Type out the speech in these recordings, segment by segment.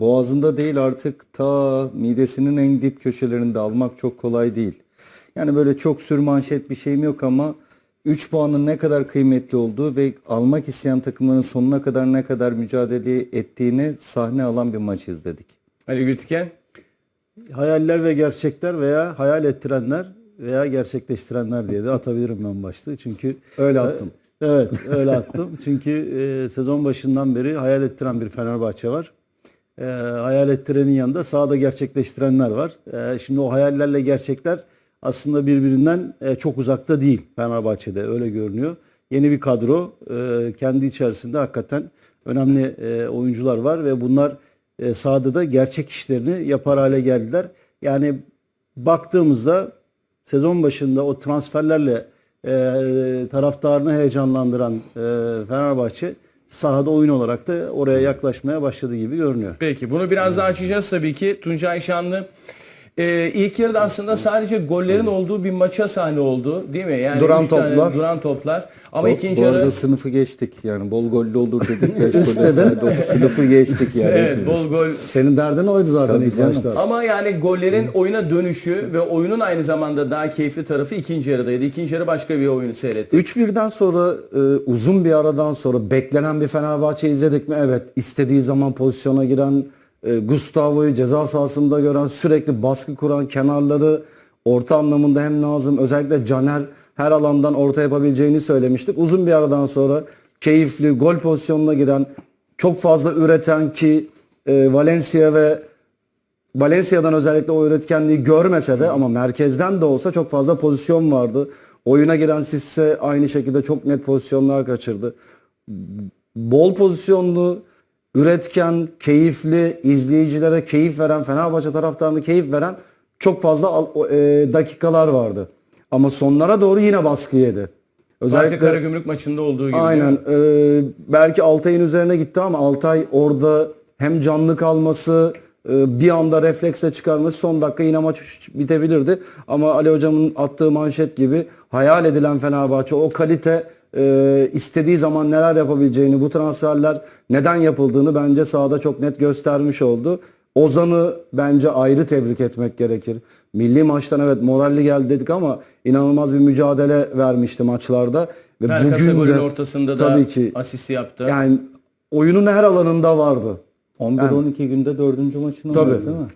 boğazında değil artık ta midesinin en dip köşelerinde almak çok kolay değil. Yani böyle çok sürmanşet bir şeyim yok ama 3 puanın ne kadar kıymetli olduğu ve almak isteyen takımların sonuna kadar ne kadar mücadele ettiğini sahne alan bir maç izledik. Ali Gültiken. Hayaller ve gerçekler veya hayal ettirenler veya gerçekleştirenler diye de atabilirim ben başta. Çünkü Öyle attın. Evet öyle attım. Çünkü e, sezon başından beri hayal ettiren bir Fenerbahçe var. E, hayal ettirenin yanında sahada gerçekleştirenler var. E, şimdi o hayallerle gerçekler aslında birbirinden e, çok uzakta değil Fenerbahçe'de öyle görünüyor. Yeni bir kadro e, kendi içerisinde hakikaten önemli e, oyuncular var ve bunlar e, sahada da gerçek işlerini yapar hale geldiler. Yani baktığımızda sezon başında o transferlerle e, taraftarını heyecanlandıran e, Fenerbahçe sahada oyun olarak da oraya yaklaşmaya başladı gibi görünüyor. Peki bunu biraz daha açacağız tabii ki. Tuncay Şanlı e, ilk yarıda aslında sadece gollerin olduğu bir maça sahne oldu değil mi? Yani Duran üç tane toplar. Duran toplar. Ama Bu- ikinci bu yarı arada sınıfı geçtik yani bol gollü olur dedik 5 gol olsaydı o sınıfı geçtik yani. evet bol gol Senin derdin oydu zaten Tabii ilk canım. başta. Ama yani gollerin oyuna dönüşü ve oyunun aynı zamanda daha keyifli tarafı ikinci yarıdaydı. İkinci yarı başka bir oyunu seyrettik. 3-1'den sonra e, uzun bir aradan sonra beklenen bir Fenerbahçe izledik mi? Evet. istediği zaman pozisyona giren e, Gustavo'yu ceza sahasında gören sürekli baskı kuran kenarları orta anlamında hem Nazım özellikle Caner her alandan orta yapabileceğini söylemiştik. Uzun bir aradan sonra keyifli gol pozisyonuna giren çok fazla üreten ki e, Valencia ve Valencia'dan özellikle o üretkenliği görmese de ama merkezden de olsa çok fazla pozisyon vardı. Oyuna giren Sisse aynı şekilde çok net pozisyonlar kaçırdı. Bol pozisyonlu, üretken, keyifli, izleyicilere keyif veren, Fenerbahçe taraftarına keyif veren çok fazla e, dakikalar vardı. Ama sonlara doğru yine baskı yedi. Fatih Karagümrük maçında olduğu gibi. Aynen. Ee, belki Altay'ın üzerine gitti ama Altay orada hem canlı kalması e, bir anda refleksle çıkarması son dakika yine maç bitebilirdi. Ama Ali Hocam'ın attığı manşet gibi hayal edilen Fenerbahçe o kalite e, istediği zaman neler yapabileceğini bu transferler neden yapıldığını bence sahada çok net göstermiş oldu. Ozan'ı bence ayrı tebrik etmek gerekir. Milli maçtan evet moralli geldi dedik ama inanılmaz bir mücadele vermişti maçlarda. Ve Pelkas'a bugün golün de ortasında da tabii ki asist yaptı. yani oyunun her alanında vardı. 11-12 günde dördüncü maçını Tabii. oynadı değil mi?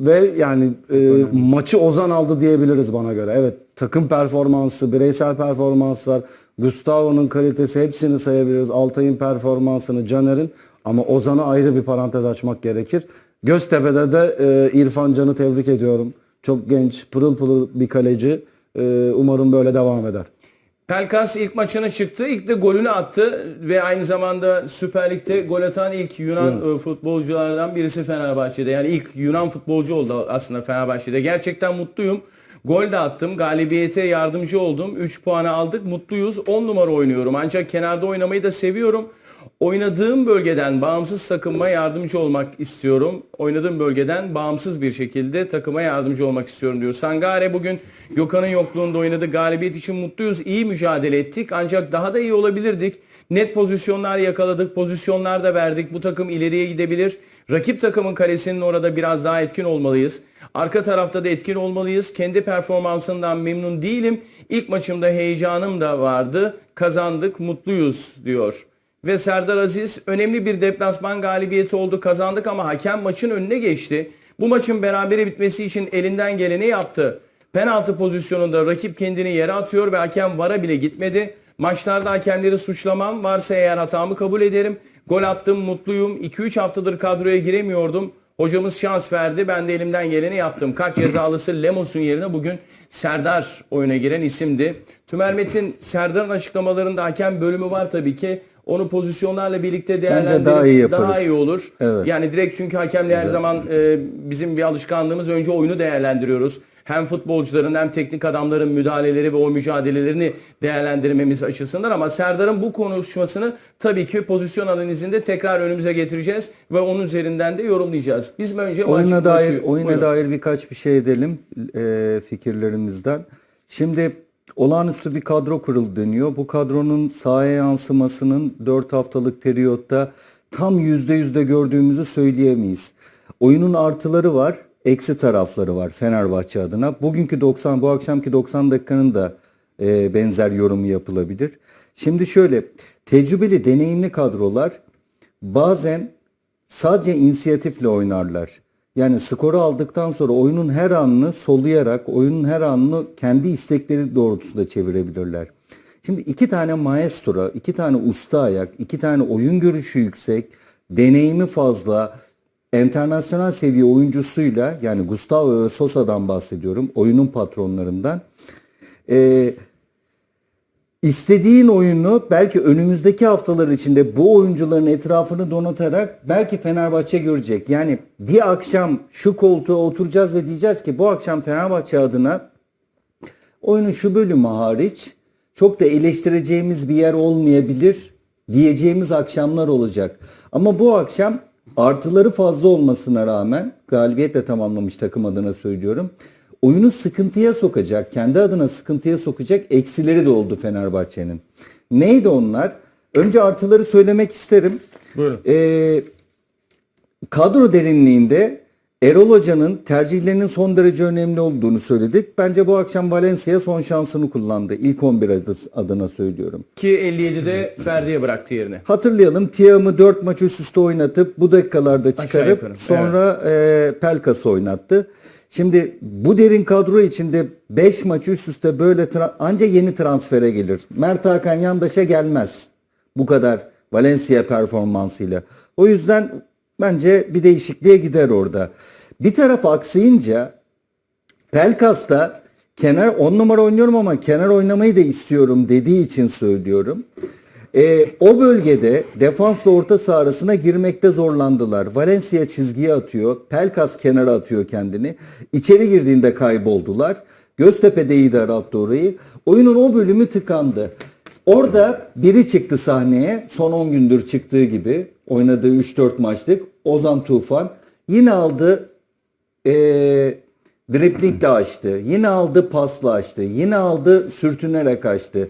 Ve yani e, maçı Ozan aldı diyebiliriz bana göre. Evet takım performansı, bireysel performanslar, Gustavo'nun kalitesi hepsini sayabiliriz. Altay'ın performansını, Caner'in ama Ozan'a ayrı bir parantez açmak gerekir. Göztepe'de de e, İrfan Can'ı tebrik ediyorum. Çok genç, pırıl pırıl bir kaleci. E, umarım böyle devam eder. Pelkas ilk maçına çıktı. İlk de golünü attı ve aynı zamanda Süper Lig'de gol atan ilk Yunan e, futbolculardan birisi Fenerbahçe'de. Yani ilk Yunan futbolcu oldu aslında Fenerbahçe'de. Gerçekten mutluyum. Gol de attım. Galibiyete yardımcı oldum. 3 puanı aldık. Mutluyuz. 10 numara oynuyorum. Ancak kenarda oynamayı da seviyorum. Oynadığım bölgeden bağımsız takıma yardımcı olmak istiyorum. Oynadığım bölgeden bağımsız bir şekilde takıma yardımcı olmak istiyorum diyor. Sangare bugün Gökhan'ın yokluğunda oynadı. Galibiyet için mutluyuz. İyi mücadele ettik. Ancak daha da iyi olabilirdik. Net pozisyonlar yakaladık. Pozisyonlar da verdik. Bu takım ileriye gidebilir. Rakip takımın kalesinin orada biraz daha etkin olmalıyız. Arka tarafta da etkin olmalıyız. Kendi performansından memnun değilim. İlk maçımda heyecanım da vardı. Kazandık, mutluyuz diyor. Ve Serdar Aziz önemli bir deplasman galibiyeti oldu kazandık ama hakem maçın önüne geçti. Bu maçın berabere bitmesi için elinden geleni yaptı. Penaltı pozisyonunda rakip kendini yere atıyor ve hakem vara bile gitmedi. Maçlarda hakemleri suçlamam varsa eğer hatamı kabul ederim. Gol attım mutluyum. 2-3 haftadır kadroya giremiyordum. Hocamız şans verdi. Ben de elimden geleni yaptım. Kart cezalısı Lemos'un yerine bugün Serdar oyuna giren isimdi. Tümer Metin Serdar'ın açıklamalarında hakem bölümü var tabii ki. Onu pozisyonlarla birlikte değerlendirip daha iyi yaparız. daha iyi olur. Evet. Yani direkt çünkü hakemle her zaman e, bizim bir alışkanlığımız önce oyunu değerlendiriyoruz. Hem futbolcuların hem teknik adamların müdahaleleri ve o mücadelelerini değerlendirmemiz açısından ama Serdar'ın bu konuşmasını tabii ki pozisyon analizinde tekrar önümüze getireceğiz ve onun üzerinden de yorumlayacağız. Biz önce Oyuna maçı- dair oyuna Buyurun. dair birkaç bir şey edelim e, fikirlerimizden. Şimdi olağanüstü bir kadro kurulu deniyor. Bu kadronun sahaya yansımasının 4 haftalık periyotta tam yüzde yüzde gördüğümüzü söyleyemeyiz. Oyunun artıları var, eksi tarafları var Fenerbahçe adına. Bugünkü 90, bu akşamki 90 dakikanın da e, benzer yorumu yapılabilir. Şimdi şöyle, tecrübeli, deneyimli kadrolar bazen sadece inisiyatifle oynarlar. Yani skoru aldıktan sonra oyunun her anını soluyarak, oyunun her anını kendi istekleri doğrultusunda çevirebilirler. Şimdi iki tane maestro, iki tane usta ayak, iki tane oyun görüşü yüksek, deneyimi fazla, internasyonel seviye oyuncusuyla yani Gustavo Sosa'dan bahsediyorum, oyunun patronlarından. Ee, İstediğin oyunu belki önümüzdeki haftalar içinde bu oyuncuların etrafını donatarak belki Fenerbahçe görecek. Yani bir akşam şu koltuğa oturacağız ve diyeceğiz ki bu akşam Fenerbahçe adına oyunun şu bölümü hariç çok da eleştireceğimiz bir yer olmayabilir diyeceğimiz akşamlar olacak. Ama bu akşam artıları fazla olmasına rağmen galibiyetle tamamlamış takım adına söylüyorum. Oyunu sıkıntıya sokacak, kendi adına sıkıntıya sokacak eksileri de oldu Fenerbahçe'nin. Neydi onlar? Önce artıları söylemek isterim. Buyurun. Ee, kadro derinliğinde Erol Hoca'nın tercihlerinin son derece önemli olduğunu söyledik. Bence bu akşam Valencia son şansını kullandı. İlk 11 adı- adına söylüyorum. Ki 57'de Ferdi'ye bıraktı yerine. Hatırlayalım Tiam'ı 4 maç üst üste oynatıp bu dakikalarda çıkarıp yukarı, sonra e, Pelkas'ı oynattı. Şimdi bu derin kadro içinde 5 maç üst üste böyle anca yeni transfere gelir. Mert Hakan Yandaş'a gelmez. Bu kadar Valencia performansıyla. O yüzden bence bir değişikliğe gider orada. Bir taraf aksayınca Pelkas'ta kenar 10 numara oynuyorum ama kenar oynamayı da istiyorum dediği için söylüyorum. Ee, o bölgede defansla orta saha arasına girmekte zorlandılar. Valencia çizgiye atıyor. Pelkas kenara atıyor kendini. İçeri girdiğinde kayboldular. Göztepe de iyi daralttı orayı. Oyunun o bölümü tıkandı. Orada biri çıktı sahneye. Son 10 gündür çıktığı gibi. Oynadığı 3-4 maçlık. Ozan Tufan. Yine aldı e, driplingle açtı. Yine aldı pasla açtı. Yine aldı sürtünerek açtı.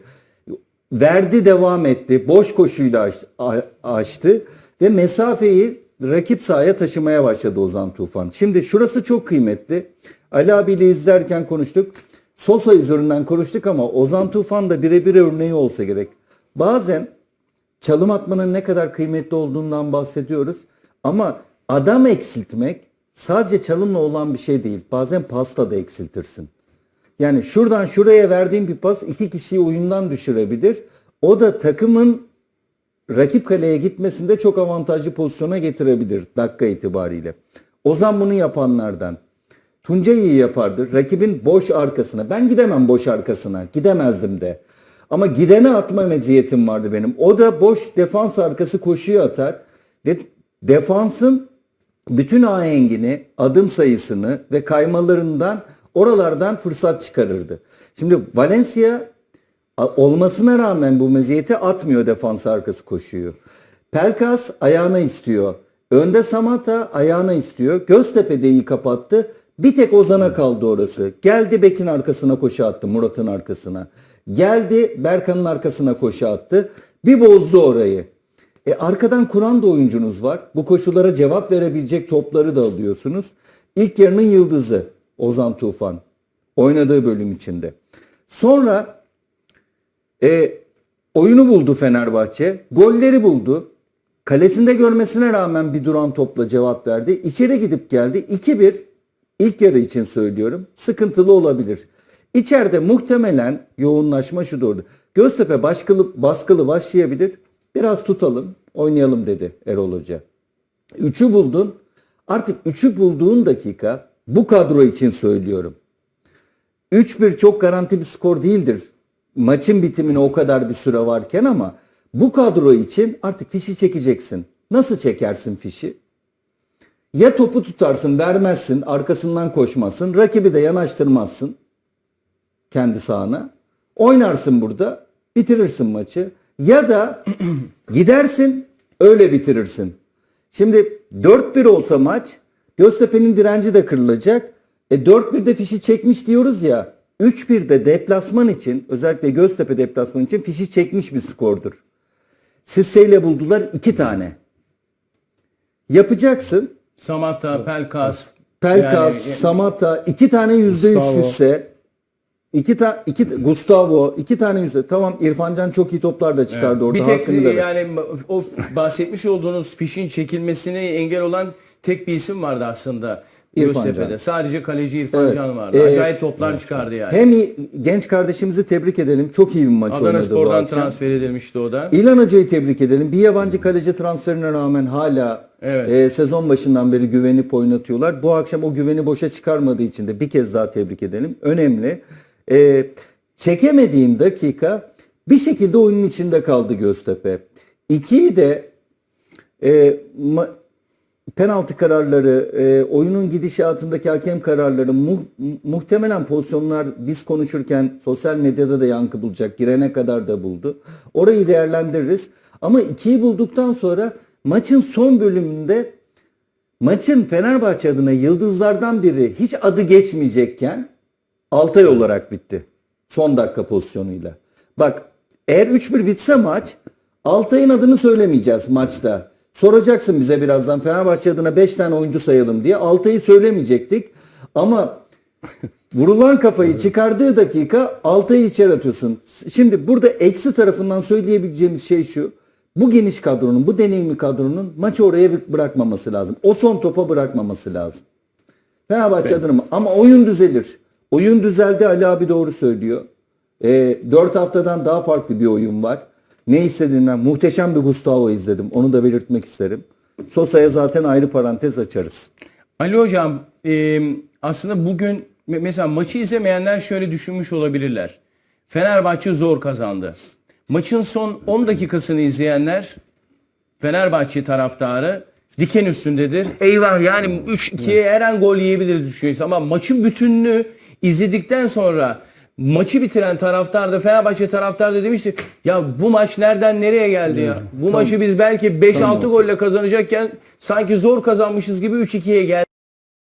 Verdi devam etti. Boş koşuyla açtı. Ve mesafeyi rakip sahaya taşımaya başladı Ozan Tufan. Şimdi şurası çok kıymetli. Ali abiyle izlerken konuştuk. Sosa üzerinden konuştuk ama Ozan Tufan da birebir örneği olsa gerek. Bazen çalım atmanın ne kadar kıymetli olduğundan bahsediyoruz. Ama adam eksiltmek sadece çalımla olan bir şey değil. Bazen pasta da eksiltirsin. Yani şuradan şuraya verdiğin bir pas iki kişiyi oyundan düşürebilir. O da takımın rakip kaleye gitmesinde çok avantajlı pozisyona getirebilir dakika itibariyle. Ozan bunu yapanlardan. Tuncay iyi yapardı. Rakibin boş arkasına. Ben gidemem boş arkasına. Gidemezdim de. Ama gidene atma meziyetim vardı benim. O da boş defans arkası koşuyu atar. Ve defansın bütün ahengini, adım sayısını ve kaymalarından oralardan fırsat çıkarırdı. Şimdi Valencia olmasına rağmen bu meziyeti atmıyor defans arkası koşuyu. Pelkas ayağına istiyor. Önde Samata ayağına istiyor. Göztepe de iyi kapattı. Bir tek Ozan'a kaldı orası. Geldi Bek'in arkasına koşu attı. Murat'ın arkasına. Geldi Berkan'ın arkasına koşu attı. Bir bozdu orayı. E arkadan kuran da oyuncunuz var. Bu koşullara cevap verebilecek topları da alıyorsunuz. İlk yarının yıldızı Ozan Tufan. Oynadığı bölüm içinde. Sonra e, oyunu buldu Fenerbahçe. Golleri buldu. Kalesinde görmesine rağmen bir duran topla cevap verdi. İçeri gidip geldi. 2-1 ilk yarı için söylüyorum. Sıkıntılı olabilir. İçeride muhtemelen yoğunlaşma şu doğru. Göztepe baskılı, baskılı başlayabilir. Biraz tutalım, oynayalım dedi Erol Hoca. Üçü buldun. Artık üçü bulduğun dakika bu kadro için söylüyorum. 3-1 çok garanti bir skor değildir. Maçın bitimine o kadar bir süre varken ama bu kadro için artık fişi çekeceksin. Nasıl çekersin fişi? Ya topu tutarsın, vermezsin, arkasından koşmazsın, rakibi de yanaştırmazsın kendi sahana. Oynarsın burada, bitirirsin maçı. Ya da gidersin, öyle bitirirsin. Şimdi 4-1 olsa maç, Göztepe'nin direnci de kırılacak. E 4-1'de fişi çekmiş diyoruz ya. 3-1'de deplasman için, özellikle Göztepe deplasman için fişi çekmiş bir skordur. Sisse'yle buldular iki tane. Yapacaksın. Samatta, Pelkas, Pelkas, yani- Samata iki tane yüzde yüz hisse. İki ta, iki Gustavo iki tane yüzde. Tamam İrfancan çok iyi toplar da çıkardı orada. bir tek yani o bahsetmiş olduğunuz fişin çekilmesine engel olan tek bir isim vardı aslında. Göztepe'de. Sadece kaleci İrfan Evet. Can vardı. Ee, Acayip toplar çıkardı yani. Hem iyi- genç kardeşimizi tebrik edelim. Çok iyi bir maç Adana oynadı bu Spor'dan transfer edilmişti o da. İlhan Hoca'yı tebrik edelim. Bir yabancı kaleci transferine rağmen hala Evet. e, sezon başından beri güvenip oynatıyorlar. Bu akşam o güveni boşa çıkarmadığı için de bir kez daha tebrik edelim. Önemli. E, çekemediğim dakika bir şekilde oyunun içinde kaldı Göztepe. İkiyi de e, ma- penaltı kararları, e, oyunun gidişatındaki hakem kararları mu- mu- muhtemelen pozisyonlar biz konuşurken sosyal medyada da yankı bulacak. Girene kadar da buldu. Orayı değerlendiririz. Ama ikiyi bulduktan sonra maçın son bölümünde maçın Fenerbahçe adına yıldızlardan biri hiç adı geçmeyecekken Altay olarak bitti. Son dakika pozisyonuyla. Bak eğer 3-1 bitse maç Altay'ın adını söylemeyeceğiz maçta. Soracaksın bize birazdan Fenerbahçe adına 5 tane oyuncu sayalım diye. Altay'ı söylemeyecektik. Ama vurulan kafayı çıkardığı dakika Altay'ı içeri atıyorsun. Şimdi burada eksi tarafından söyleyebileceğimiz şey şu. Bu geniş kadronun, bu deneyimli kadronun maçı oraya bırakmaması lazım. O son topa bırakmaması lazım. Fenerbahçe adına mı? Ama oyun düzelir. Oyun düzeldi Ali abi doğru söylüyor. E, 4 haftadan daha farklı bir oyun var. Ne istediğimden muhteşem bir Gustavo izledim. Onu da belirtmek isterim. Sosa'ya zaten ayrı parantez açarız. Ali Hocam e, aslında bugün me- mesela maçı izlemeyenler şöyle düşünmüş olabilirler. Fenerbahçe zor kazandı. Maçın son 10 dakikasını izleyenler Fenerbahçe taraftarı diken üstündedir. Eyvah yani 3-2'ye her an gol yiyebiliriz düşünüyoruz. Ama maçın bütününü izledikten sonra maçı bitiren taraftar da Fenerbahçe taraftar da demişti ya bu maç nereden nereye geldi ya? Bu maçı biz belki 5-6 golle kazanacakken sanki zor kazanmışız gibi 3-2'ye geldi.